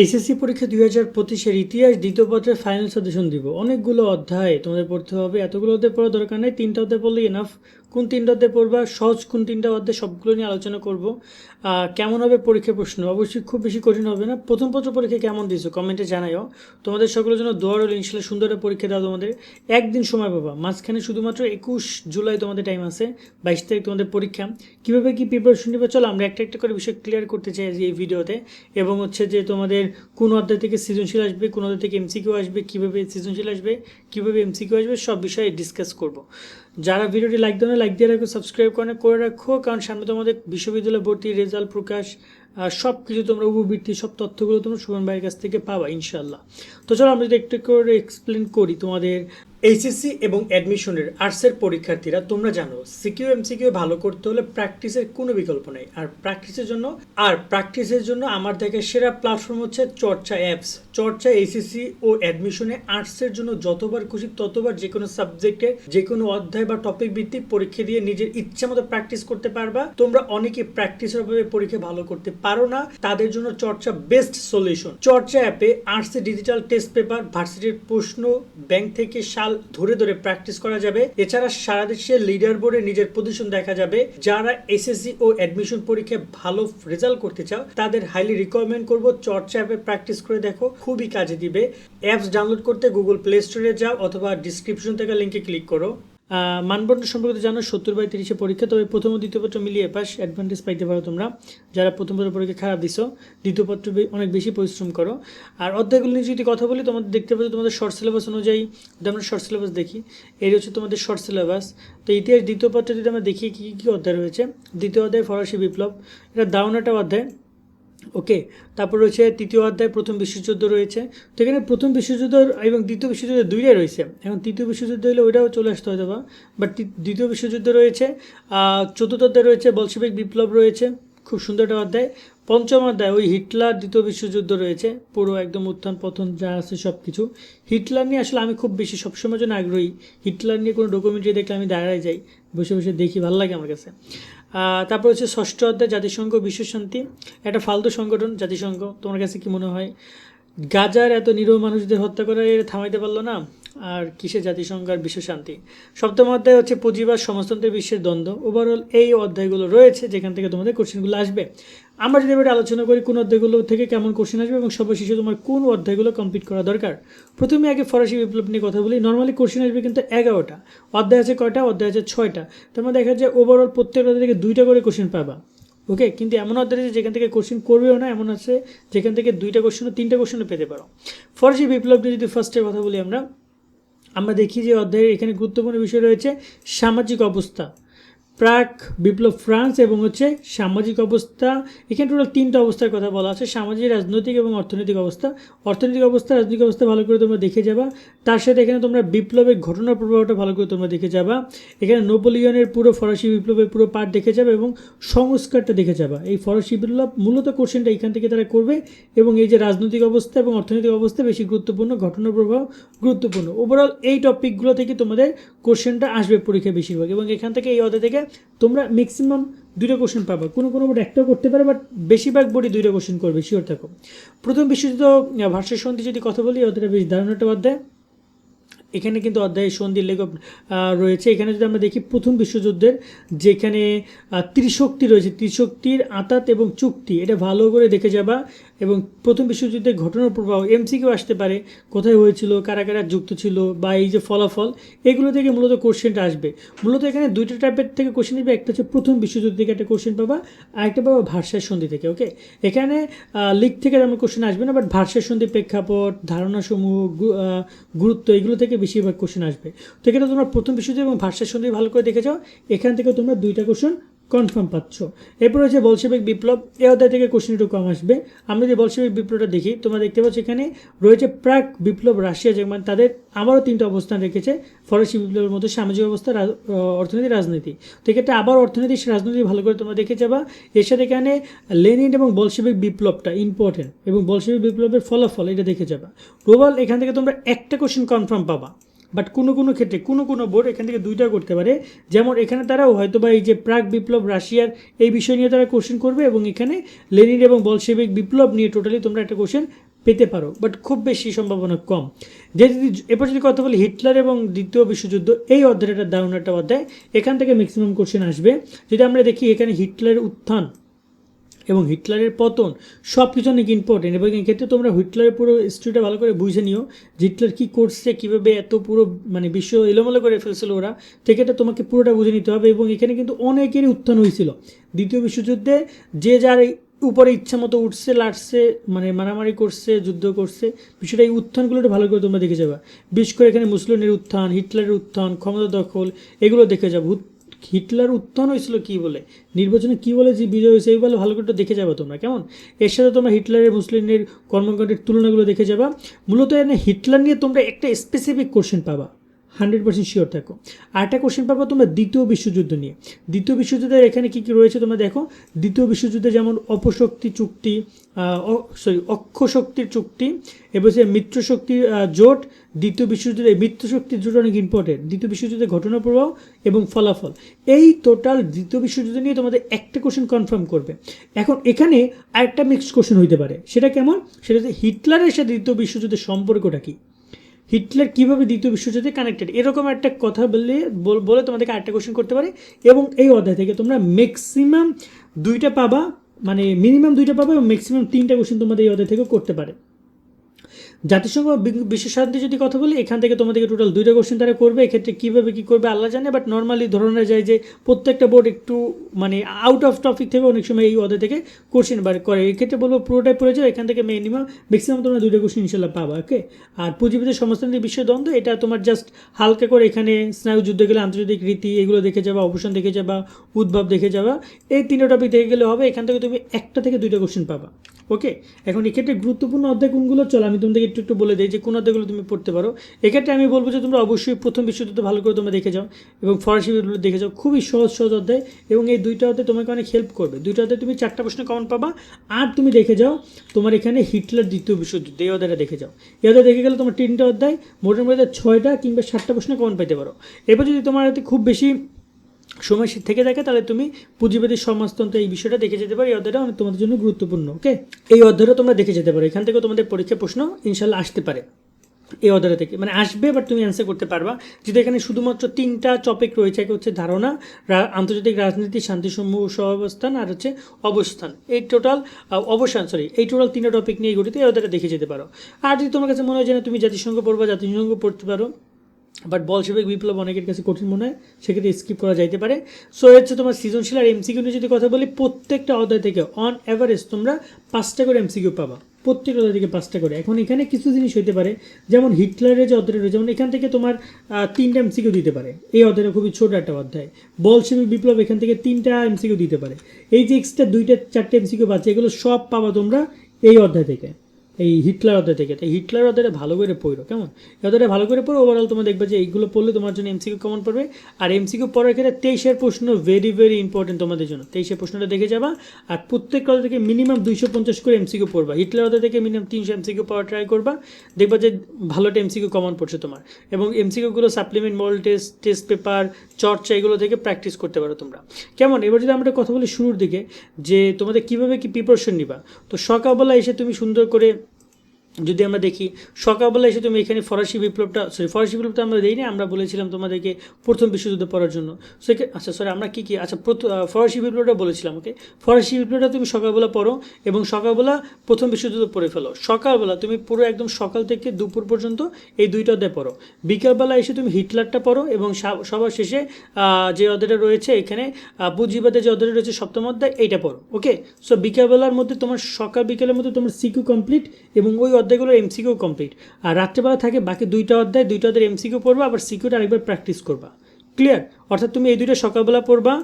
HSC পরীক্ষা দুই হাজার পঁচিশের ইতিহাস, দ্বিতীয় পত্রের ফাইনাল সাজেশন দিব। অনেকগুলো অধ্যায় তোমাদের পড়তে হবে। এতগুলো অধ্যায় পড়ার দরকার নেই। তিনটা অধ্যায় পড়লেই এনাফ কোন তিনটা অধ্যায় পড়বা? সহজ কোন তিনটা অধ্যায়? সবগুলো নিয়ে আলোচনা করব। কেমন হবে পরীক্ষার প্রশ্ন? অবশ্যই খুব বেশি কঠিন হবে না। প্রথম পত্র পরীক্ষা কেমন দিয়েছ? কমেন্টে জানাইও। তোমাদের সকলের জন্য দোয়ার হলো ইনশাল্লাহ সুন্দর পরীক্ষা দাও তোমাদের। একদিন সময় পাবা। মাঝখানে শুধুমাত্র একুশ জুলাই তোমাদের টাইম আছে। বাইশ তারিখ তোমাদের পরীক্ষা। কীভাবে কী প্রিপারেশন নেবে? চলো আমরা একটা একটা করে বিষয় ক্লিয়ার করতে চাই এই ভিডিওতে এবং হচ্ছে যে তোমাদের কোন অধ্যায় থেকে সৃজনশীল আসবে, কোন অধ্যায় থেকে এমসিকিউ আসবে, কীভাবে সৃজনশীল আসবে, কীভাবে এমসিকিউ আসবে, সব বিষয়ে ডিসকাস করব। যারা ভিডিওটি লাইক দেয় না লাইক দিয়ে রাখো সাবস্ক্রাইব করে করে রাখো, কারণ সামনে তোমাদের বিশ্ববিদ্যালয় ভর্তি রেজাল্ট প্রকাশ সব কিছু তোমরা উপবৃত্তি, সব তথ্যগুলো তোমরা সুমন ভাইয়ের কাছ থেকে পাবা ইনশাল্লাহ তো চলো আমরা যদি একটু করে এক্সপ্লেন করি তোমাদের এইচএসসি এবং অ্যাডমিশনের আর্টসের পরীক্ষার্থীরা, তোমরা জানো সিকিউ এমসিকিউ ভালো করতে হলে প্র্যাকটিসের কোনো বিকল্প নেই। আর প্র্যাকটিসের জন্য, আর প্র্যাকটিসের জন্য আমার দেখে সেরা প্ল্যাটফর্ম হচ্ছে চর্চা অ্যাপস চর্চা এইচএসসি ও অ্যাডমিশনে আর্টসের জন্য যতবার খুশি, ততবার যে কোনো সাবজেক্টের যে কোনো অধ্যায় বা টপিক ভিত্তিক পরীক্ষা দিয়ে নিজের ইচ্ছা মতো প্র্যাকটিস করতে পারবা। তোমরা অনেকে প্র্যাকটিসের অভাবে পরীক্ষা ভালো করতে পারো না, তাদের জন্য চর্চা বেস্ট সলিউশন চর্চা অ্যাপে আর্টসের ডিজিটাল টেস্ট পেপার ভার্সিটির প্রশ্ন ব্যাংক থেকে সাল ধরে ধরে প্র্যাকটিস করা যাবে। এছাড়া সারা দেশে লিডার বোর্ডে নিজের পজিশন দেখা যাবে। যারা এসএসসি ও অ্যাডমিশন পরীক্ষায় ভালো রেজাল্ট করতে চাও, তাদের হাইলি রিকমেন্ড করব। চর্চা অ্যাপে প্র্যাকটিস করে দেখো, খুবই কাজে দিবে। অ্যাপস ডাউনলোড করতে গুগল প্লে স্টোরে যাও অথবা ডিসক্রিপশন থেকে লিঙ্কে ক্লিক করো। মানদণ্ড সম্পর্কে জানো, সত্তর বাই তিরিশে পরীক্ষা। তবে প্রথম ও দ্বিতীয় পত্র মিলিয়ে পাস অ্যাডভান্টেজ পাইতে পারো তোমরা। যারা প্রথম পত্র পরীক্ষা খারাপ দিছো, দ্বিতীয় পত্র অনেক বেশি পরিশ্রম করো। আর অধ্যায়গুলো নিয়ে যদি কথা বলি, তোমাদের দেখতে পাচ্ছ তোমাদের শর্ট সিলেবাস অনুযায়ী, যদি আমরা শর্ট সিলেবাস দেখি এই হচ্ছে তোমাদের শর্ট সিলেবাস তো ইতিহাস দ্বিতীয় পত্রে যদি আমরা দেখি, কী কী অধ্যায় রয়েছে? দ্বিতীয় অধ্যায় ফরাসি বিপ্লব, এটা দারুণ একটা অধ্যায়। ওকে, তারপর রয়েছে তৃতীয় অধ্যায়, প্রথম বিশ্বযুদ্ধ রয়েছে। তো এখানে প্রথম বিশ্বযুদ্ধ এবং দ্বিতীয় বিশ্বযুদ্ধ দুইটাই রয়েছে। এখন তৃতীয় বিশ্বযুদ্ধ হলে ওইটাও চলে আসতে হয়তো বা বাট দ্বিতীয় বিশ্বযুদ্ধ রয়েছে চতুর্থ অধ্যায় রয়েছে বলসেবিক বিপ্লব রয়েছে, খুব সুন্দর একটা অধ্যায়। পঞ্চম অধ্যায়, ওই হিটলার দ্বিতীয় বিশ্বযুদ্ধ রয়েছে, পুরো একদম উত্থান পতন যা আছে সব কিছু হিটলার নিয়ে আসলে আমি খুব বেশি সবসময় জন্য আগ্রহী। হিটলার নিয়ে কোনো ডকুমেন্টারি দেখলে আমি দাঁড়ায় যাই, বসে বসে দেখি, ভালো লাগে আমার কাছে। তারপর হচ্ছে ষষ্ঠ অধ্যায়, জাতিসংঘ বিশ্বশান্তি একটা ফালতু সংগঠন, জাতিসংঘ। তোমার কাছে কি মনে হয়? গাজার এত নিরীহ মানুষদের হত্যা করে থামাইতে পারল না? আর কিসে জাতিসংঘ আর বিশ্বশান্তি সপ্তম অধ্যায় হচ্ছে পুঁজিবাদ, সমাজতন্ত্রের বিশ্বের দ্বন্দ্ব। ওভারঅল এই অধ্যায়গুলো রয়েছে, যেখান থেকে তোমাদের কোশ্চেনগুলো আসবে। আমরা যদি এবার আলোচনা করি কোন অধ্যায়গুলো থেকে কেমন কোশ্চেন আসবে এবং সর্বশেষে তোমার কোন অধ্যায়গুলো কমপ্লিট করা দরকার, প্রথমে আগে ফরাসি বিপ্লব নিয়ে কথা বলি। নর্মালি কোশ্চেন আসবে কিন্তু এগারোটা। অধ্যায় আছে কয়টা? অধ্যায় আছে ছয়টা। তার মানে দেখা যায় ওভারঅল প্রত্যেক অধ্যায় থেকে দুইটা করে কোশ্চেন পাবা। ওকে কিন্তু এমন অধ্যায় আছে যেখান থেকে কোশ্চেন করবেও না, এমন আছে যেখান থেকে দুইটা কোশ্চেনও তিনটা কোশ্চেনও পেতে পারো। ফরাসি বিপ্লব নিয়ে যদি ফার্স্টে কথা বলি আমরা আমরা দেখি যে অধ্যায়ের এখানে গুরুত্বপূর্ণ বিষয় রয়েছে সামাজিক অবস্থা। প্রাক, বিপ্লব ফ্রান্স এবং হচ্ছে সামাজিক অবস্থা, এখানে টোটাল তিনটা অবস্থার কথা বলা আছে, সামাজিক, রাজনৈতিক এবং অর্থনৈতিক অবস্থা। অর্থনৈতিক অবস্থা, রাজনৈতিক অবস্থা ভালো করে তোমরা দেখে যাবা। তার সাথে এখানে তোমরা বিপ্লবের ঘটনার প্রভাবটা ভালো করে তোমরা দেখে যাবা। এখানে নেপোলিয়নের পুরো ফরাসি বিপ্লবের পুরো পার্ট দেখে যাবে এবং সংস্কারটা দেখে যাবা। এই ফরাসি বিপ্লব মূলত কোশ্চেনটা এখান থেকে তারা করবে এবং এই যে রাজনৈতিক অবস্থা এবং অর্থনৈতিক অবস্থা বেশি গুরুত্বপূর্ণ, ঘটনার প্রভাব গুরুত্বপূর্ণ। ওভারঅল এই টপিকগুলো থেকে তোমাদের কোশ্চেনটা আসবে পরীক্ষা বেশিরভাগ এবং এখান থেকে এই অধ্যায় থেকে তোমরা ম্যাক্সিমাম দুটো কোশ্চেন পাবা। কোনো কোনো বোর্ড একটাও করতে পারে বাট বেশিরভাগ বোর্ডই দুইটা কোশ্চেন করবে শিওর থাকো। প্রথম বিশ্বযুদ্ধ আহ, ভাষা সন্ধি যদি কথা বলি অধ্যায়টা বেশ দারুণ অধ্যায়। এখানে কিন্তু অধ্যায় সন্ধির লেখক রয়েছে। এখানে যদি আমরা দেখি প্রথম বিশ্বযুদ্ধের যেখানে ত্রিশক্তি রয়েছে ত্রিশক্তির আতাত এবং চুক্তি। এটা ভালো করে দেখে যাবা। এবং প্রথম বিশ্বযুদ্ধের ঘটনার প্রভাব এমসিকিউ আসতে পারে, কোথায় হয়েছিল, কারা কারা যুক্ত ছিল বা এই যে ফলাফল, এগুলো থেকে মূলত কোশ্চেনটা আসবে। মূলত এখানে দুইটা টাইপের থেকে কোশ্চেন আসবে, একটা হচ্ছে প্রথম বিশ্বযুদ্ধ থেকে একটা কোশ্চেন পাবা আরেকটা পাবা ভাষার সন্ধি থেকে ওকে এখানে লিক থেকে তেমন কোশ্চেন আসবে না বাট ভাষার সন্ধি প্রেক্ষাপট, ধারণাসমূহ গুরুত্ব, এগুলো থেকে বেশিরভাগ কোশ্চেন আসবে। তো এখানে তোমরা প্রথম বিশ্বযুদ্ধ এবং ভাষার সন্ধি ভালো করে দেখে যাও, এখান থেকে তোমরা দুইটা কোশ্চেন কনফার্ম পাচ্ছ। এরপর হচ্ছে বলশেবিক বিপ্লব এই অধ্যায় থেকে কোশ্চেন একটু কম আসবে। আমরা যদি বলশেবিক বিপ্লবটা দেখি, তোমরা দেখতে পাচ্ছ এখানে রয়েছে প্রাক বিপ্লব রাশিয়া যেমন তাদের আবারও তিনটা অবস্থান রেখেছে, ফরাসি বিপ্লবের মধ্যে সামাজিক অবস্থা অর্থনীতি, রাজনীতি। তো এক্ষেত্রে আবার অর্থনীতি রাজনীতি ভালো করে তোমরা দেখে যাবা। এর সাথে এখানে লেনিন এবং বলশেবিক বিপ্লবটা ইম্পর্টেন্ট এবং বলশেবিক বিপ্লবের ফলাফল, এটা দেখে যাবা। গ্লোবাল এখান থেকে তোমরা একটা কোশ্চেন কনফার্ম পাবা। বাট কোনো কোনো ক্ষেত্রে, কোনো কোনো বোর্ড এখান থেকে দুইটা করতে পারে। যেমন এখানে তারাও হয়তো বা এই যে প্রাক বিপ্লব রাশিয়ার এই বিষয় নিয়ে তারা কোশ্চেন করবে এবং এখানে লেনিন এবং বলশেবিক বিপ্লব নিয়ে টোটালি তোমরা একটা কোশ্চেন পেতে পারো। বাট খুব বেশি সম্ভাবনা কম। যে যদি এরপর যদি কথা বলি হিটলার এবং দ্বিতীয় বিশ্বযুদ্ধ, এই অধ্যায়টা দারুণ একটা অধ্যায়। এখান থেকে ম্যাক্সিমাম কোশ্চেন আসবে। যদি আমরা দেখি এখানে হিটলারের উত্থান এবং হিটলারের পতন সব কিছু অনেক ইম্পর্টেন্ট এবং এক্ষেত্রে তোমরা হিটলারের পুরো স্টোরিটা ভালো করে বুঝে নিও যে হিটলার কী করছে, কীভাবে এত পুরো মানে বিশ্ব এলোমেলো করে ফেলছিল ওরা সেক্ষেত্রে তোমাকে পুরোটা বুঝে নিতে হবে এবং এখানে কিন্তু অনেকেরই উত্থান হয়েছিল। দ্বিতীয় বিশ্বযুদ্ধে যে যার উপরে ইচ্ছা মতো উঠছে, লাটছে মানে মারামারি করছে, যুদ্ধ করছে, বিষয়টা এই উত্থানগুলো ভালো করে তোমরা দেখে যাবে। বিশেষ করে এখানে মুসলিমের উত্থান, হিটলারের উত্থান, ক্ষমতা দখল, এগুলো দেখে যাব। হিটলার উত্থান হয়েছিল কি বলে? নির্বাচনে কি বলে যে বিজয় হয়েছে, এই বলে ভালো করে দেখে যাবে তোমরা, কেমন? এর সাথে তোমরা হিটলারের মুসলিমের কর্মকাণ্ডের তুলনাগুলো দেখে যাবা। মূলত এখানে হিটলার নিয়ে তোমরা একটা স্পেসিফিক কোশ্চেন পাবা। হান্ড্রেড পার্সেন্ট শিওর থাকো। আর একটা কোশ্চেন পাবো তোমরা দ্বিতীয় বিশ্বযুদ্ধ নিয়ে। দ্বিতীয় বিশ্বযুদ্ধের এখানে কী কী রয়েছে তোমরা দেখো। দ্বিতীয় বিশ্বযুদ্ধে যেমন অপশক্তি চুক্তি সরি অক্ষশক্তির চুক্তি এবং সে মিত্রশক্তির আহ, জোট দ্বিতীয় বিশ্বযুদ্ধে মিত্রশক্তির জোট অনেক ইম্পর্টেন্ট দ্বিতীয় বিশ্বযুদ্ধের ঘটনা প্রবাহ এবং ফলাফল। এই টোটাল দ্বিতীয় বিশ্বযুদ্ধ নিয়ে তোমাদের একটা কোশ্চেন কনফার্ম করবে। এখন এখানে আরেকটা মিক্সড কোশ্চেন হইতে পারে। সেটা কেমন? সেটা হচ্ছে হিটলারের সাথে দ্বিতীয় বিশ্বযুদ্ধের সম্পর্কটা কী? হিটলার কীভাবে দ্বিতীয় বিশ্বযুদ্ধে কানেক্টেড এরকম একটা কথা বললে বল- বলে তোমাদেরকে আরেকটা কোশ্চেন করতে পারে এবং এই অধ্যায় থেকে তোমরা ম্যাক্সিমাম দুইটা পাবা। মানে মিনিমাম দুইটা পাবে ম্যাক্সিমাম তিনটা কোশ্চেন তোমাদের এই অধ্যায় থেকে করতে পারে। জাতিসংঘ বি- বিশ্ব শান্তি যদি কথা বলি, এখান থেকে তোমাদেরকে টোটাল দুইটা কোশ্চেন তারা করবে। এক্ষেত্রে কীভাবে কী করবে আল্লাহ জানে বাট নর্মালি ধরনের যায় যে প্রত্যেকটা বোর্ড একটু মানে আউট অফ টপিক থেকে অনেক সময় এই অধ্যায় থেকে কোশ্চেন বার করে। এক্ষেত্রে বলব পুরোটাই পড়ে যাও, এখান থেকে মিনিমাম ম্যাক্সিমাম তোমরা দুইটা কোশ্চেন ইনশাল্লাহ পাবা ওকে আর পুঁজিবিদের সমাজতান্ত্রিক বিশ্ব দ্বন্দ্ব, এটা তোমার জাস্ট হালকা করে এখানে স্নায়ু যুদ্ধ গেলে আন্তর্জাতিক রীতি, এগুলো দেখে যাবা, অবসান দেখে যাবা, উদ্ভব দেখে যাবা। এই তিনটা টপিক দেখে গেলে হবে, এখান থেকে তুমি একটা থেকে দুইটা কোশ্চেন পাবা। ওকে এখন এক্ষেত্রে গুরুত্বপূর্ণ অধ্যায় কোনগুলো? চলো, আমি তোমাদেরকে একটু একটু বলে দিই যে কোন অধ্যায়গুলো তুমি পড়তে পারো। এক্ষেত্রে আমি বলব যে তোমরা অবশ্যই প্রথম বিশ্বযুদ্ধ ভালো করে তোমরা দেখে যাও এবং ফরাসি বিপ্লব দেখে যাও। খুবই সহজ সহজ অধ্যায় এবং এই দুইটা অধ্যায় তোমাকে অনেক হেল্প করবে। দুইটা অধ্যায় তুমি চারটা প্রশ্ন কমন পাবা আর তুমি দেখে যাও তোমার এখানে হিটলার দ্বিতীয় বিশ্বযুদ্ধ। এই অধ্যায়টা দেখে যাও। এই অধ্যায় দেখে গেলে তোমার তিনটা অধ্যায় মোটামুটি ছয়টা কিংবা সাতটা প্রশ্ন কমন পেতে পারো। এরপর যদি তোমার খুব বেশি সময় থেকে থাকে, তাহলে তুমি পুঁজিবাদী সমাজতন্ত্র এই বিষয়টা দেখে যেতে পারো। এই অধ্যায়টা অনেক তোমাদের জন্য গুরুত্বপূর্ণ ওকে এই অধ্যায়টা তোমরা দেখে যেতে পারো। এখান থেকে তোমাদের পরীক্ষা প্রশ্ন ইনশাল্লাহ আসতে পারে এই অধ্যায় থেকে। মানে আসবে বাট তুমি অ্যান্সার করতে পারবা। যদি এখানে শুধুমাত্র তিনটা টপিক রয়েছে একটা হচ্ছে ধারণা আন্তর্জাতিক রাজনীতি শান্তি সমূহ সহাবস্থান, আর হচ্ছে অবস্থান। এই টোটাল অবসান সরি এই টোটাল তিনটা টপিক নিয়ে গঠিত, এই অধ্যায়টা দেখে যেতে পারো। আর যদি তোমার কাছে মনে হয় যে তুমি জাতিসংঘ পড়বা, জাতিসংঘ পড়তে পারো। বাট বলশেবিক বিপ্লব অনেকের কাছে কঠিন মনে হয়, সেক্ষেত্রে স্কিপ করা যাইতে পারে। সো হচ্ছে তোমার সৃজনশীল আর এমসিকিউ নিয়ে যদি কথা বলি, প্রত্যেকটা অধ্যায় থেকে অন অ্যাভারেজ তোমরা পাঁচটা করে এমসিকিউ পাবা। প্রত্যেকটা অধ্যায় থেকে পাঁচটা করে। এখন এখানে কিছু জিনিস হইতে পারে, যেমন হিটলারের যে অধ্যায় রয়েছে, যেমন এখান থেকে তোমার তিনটা এমসিকিউ দিতে পারে। এই অধ্যায়টা খুবই ছোট একটা অধ্যায়। বলশেবিক বিপ্লব এখান থেকে তিনটা এমসিকিউ দিতে পারে। এই যে এক্সট্রা দুইটা, চারটে এমসিকিউ পাচ্ছে এগুলো সব পাবা তোমরা এই অধ্যায় থেকে। এই হিটলার অধ্যায় থেকে। তাই হিটলার অধ্যায়টা ভালো করে পড়ো, কেমন? অধ্যায়টা ভালো করে পড়ো ওভারঅল তোমার দেখবে যে এইগুলো পড়লে তোমার জন্য এমসিকিউ কমন পড়বে। আর এমসিকিউ পড়ার ক্ষেত্রে তেইশের প্রশ্ন ভেরি ভেরি ইম্পর্টেন্ট তোমাদের জন্য। তেইশের প্রশ্নটা দেখে যাবা, আর প্রত্যেক অধ্যায় থেকে মিনিমাম দুইশো পঞ্চাশ করে এমসিকিউ পড়বা। হিটলার অধ্যায় থেকে মিনিমাম তিনশো এমসিকিউ পড়া ট্রাই করবা, দেখবা যে ভালো একটা এমসিকিউ কমন পড়ছে তোমার। এবং এমসিকিউগুলো supplement model test test paper চর্চা এগুলো থেকে প্র্যাকটিস করতে পারো তোমরা। কেমন? এবার যদি আমরা কথা বলি শুরুর দিকে, যে তোমাদের কীভাবে কি প্রিপারেশন নিবা, তো সকালবেলা এসে তুমি সুন্দর করে যদি আমরা দেখি, সকালবেলা এসে তুমি এখানে ফরাসি বিপ্লবটা সরি ফরাসি বিপ্লবটা আমরা দিই আমরা বলেছিলাম তোমাদেরকে প্রথম বিশ্বযুদ্ধ পড়ার জন্য। সেকে আচ্ছা সরি আমরা কী কী আচ্ছা ফরাসি বিপ্লবটা বলেছিলাম ওকে ফরাসি বিপ্লবটা তুমি সকালবেলা পড়ো এবং সকালবেলা প্রথম বিশ্বযুদ্ধ পড়ে ফেলো। সকালবেলা তুমি পুরো একদম সকাল থেকে দুপুর পর্যন্ত এই দুইটা অধ্যায় পড়ো। বিকালবেলা এসে তুমি হিটলারটা পড়ো এবং সবার শেষে যে অধ্যায়টা রয়েছে এখানে পুঁজিবাদের যে অধ্যায়টা রয়েছে সপ্তম অধ্যায়, এইটা পড়ো ওকে সো বিকালবেলার মধ্যে তোমার, সকাল বিকালের মধ্যে তোমার সিকিউ কমপ্লিট এবং ওই অধ্যায়গুলোর এমসিকিউ কমপ্লিট আর রাত্রেবেলা থাকে, বাকি দুইটা অধ্যায়, দুইটা অধ্যায়ের এমসিকিউ পড়বা, আবার সিকিউটা আরেকবার প্র্যাকটিস করবা। ক্লিয়ার অর্থাৎ তুমি এই দুইটা সকালবেলা পড়বা,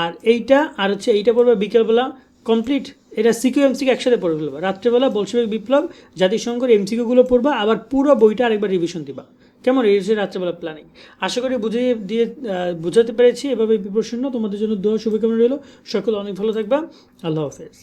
আর এইটা, আর হচ্ছে এইটা পড়বা বিকেলবেলা কমপ্লিট এটা সিকিউ এমসিকিউ একসাথে পড়ে ফেলবা। রাত্রেবেলা বলশবিক বিপ্লব, জাতিসংঘের এমসিকিউগুলো পড়বা, আবার পুরো বইটা আরেকবার রিভিশন দিবা। কেমন? এই হচ্ছে রাত্রেবেলা প্ল্যানিং আশা করি বুঝিয়ে দিয়ে বোঝাতে পেরেছি। এভাবে প্রিপারেশন তোমাদের জন্য দোয়া, শুভকামনা রইল। সকল অনেক ভালো থাকবা। আল্লাহ হাফেজ।